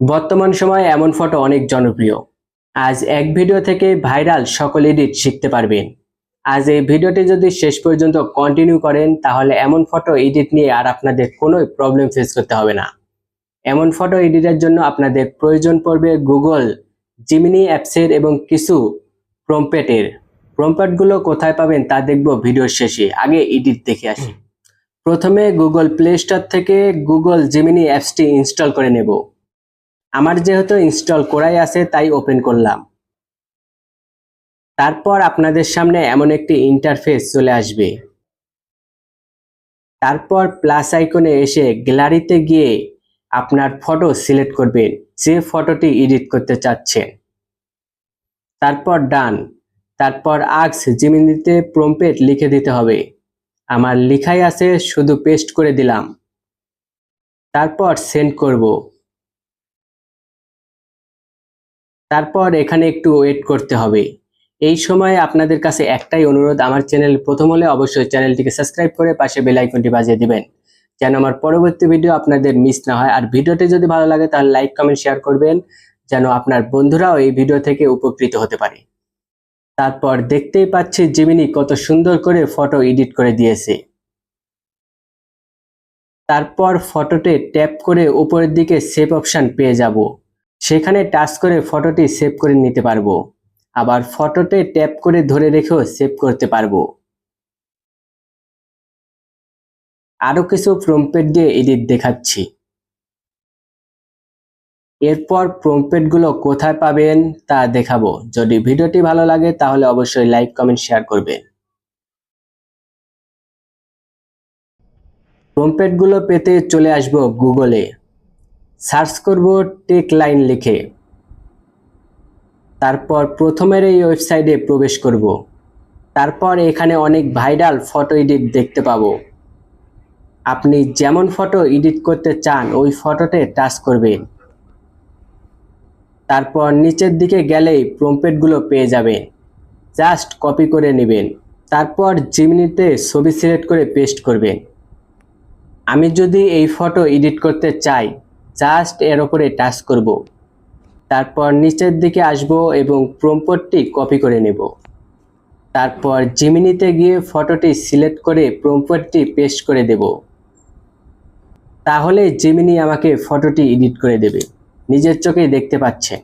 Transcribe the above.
বর্তমান সময়ে এমন ফটো অনেক জনপ্রিয়। আজ এক ভিডিও থেকে ভাইরাল সকল এডিট শিখতে পারবেন। আজ এই ভিডিওটি যদি শেষ পর্যন্ত কন্টিনিউ করেন, তাহলে এমন ফটো এডিট নিয়ে আর আপনাদের কোনো প্রবলেম ফেস করতে হবে না। এমন ফটো এডিটের জন্য আপনাদের প্রয়োজন পড়বে গুগল জিমিনি অ্যাপসের এবং কিছু প্রম্পেটের প্রম্পেটগুলো কোথায় পাবেন তা দেখব ভিডিওর শেষে। আগে এডিট দেখে আসি। প্রথমে গুগল প্লে স্টোর থেকে গুগল জিমিনি অ্যাপসটি ইনস্টল করে নেব। আমার যেহেতু ইনস্টল করাই আছে, তাই ওপেন করলাম। তারপর আপনাদের সামনে এমন একটি ইন্টারফেস চলে আসবে। তারপর প্লাস আইকনে এসে গ্যালারিতে গিয়ে আপনার ফটো সিলেক্ট করবেন, যে ফটোটি এডিট করতে চাচ্ছেন। তারপর ডান তারপর আক্স জিমিনিতে প্রম্পেট লিখে দিতে হবে। আমার লিখাই আছে, শুধু পেস্ট করে দিলাম। তারপর সেন্ড করব। তারপর এখানে একটু ওয়েট করতে হবে। এই সময় আপনাদের কাছে একটাই অনুরোধ, আমার চ্যানেল প্রথম হলে অবশ্যই চ্যানেলটিকে সাবস্ক্রাইব করে পাশে বেল আইকনটি বাজিয়ে দিবেন। যেন আমার পরবর্তী ভিডিও আপনাদের মিস না হয়। আর ভিডিওটি যদি ভালো লাগে, তাহলে লাইক কমেন্ট শেয়ার করবেন, যেন আপনার বন্ধুরাও এই ভিডিও থেকে উপকৃত হতে পারে। তারপর দেখতেই পাচ্ছি জিমিনি কত সুন্দর করে ফটো এডিট করে দিয়েছে। তারপর ফটোতে ট্যাপ করে উপরের দিকে সেভ অপশন পেয়ে যাব। সেখানে টাচ করে ফটোটি সেভ করে নিতে পারব। আবার ফটোতে ট্যাপ করে ধরে রেখেও সেভ করতে পারব। আরও কিছু প্রম্পেট দিয়ে এডিট দেখাচ্ছি। এরপর প্রম্পেটগুলো কোথায় পাবেন তা দেখাবো। যদি ভিডিওটি ভালো লাগে তাহলে অবশ্যই লাইক, কমেন্ট, শেয়ার করবেন। প্রম্পেটগুলো পেতে চলে আসব গুগলে। সার্চ করব টেক লাইন লিখে। তারপর প্রথমের এই ওয়েবসাইটে প্রবেশ করব। তারপর এখানে অনেক ভাইরাল ফটো এডিট দেখতে পাবো। আপনি যেমন ফটো এডিট করতে চান, ওই ফটোতে টাচ করবেন। তারপর নিচের দিকে গেলেই প্রম্পেটগুলো পেয়ে যাবেন। জাস্ট কপি করে নেবেন। তারপর জিমিনিতে ছবি সিলেক্ট করে পেস্ট করবেন। আমি যদি এই ফটো এডিট করতে চাই জাস্ট এর ওপরে টাচ করব। তারপর নিচের দিকে আসব এবং প্রম্পটটি কপি করে নেব। তারপর জিমিনিতে গিয়ে ফটোটি সিলেক্ট করে প্রম্পটটি পেস্ট করে দেব। তাহলে জিমিনি আমাকে ফটোটি এডিট করে দেবে। নিজের চোখেই দেখতে পাচ্ছেন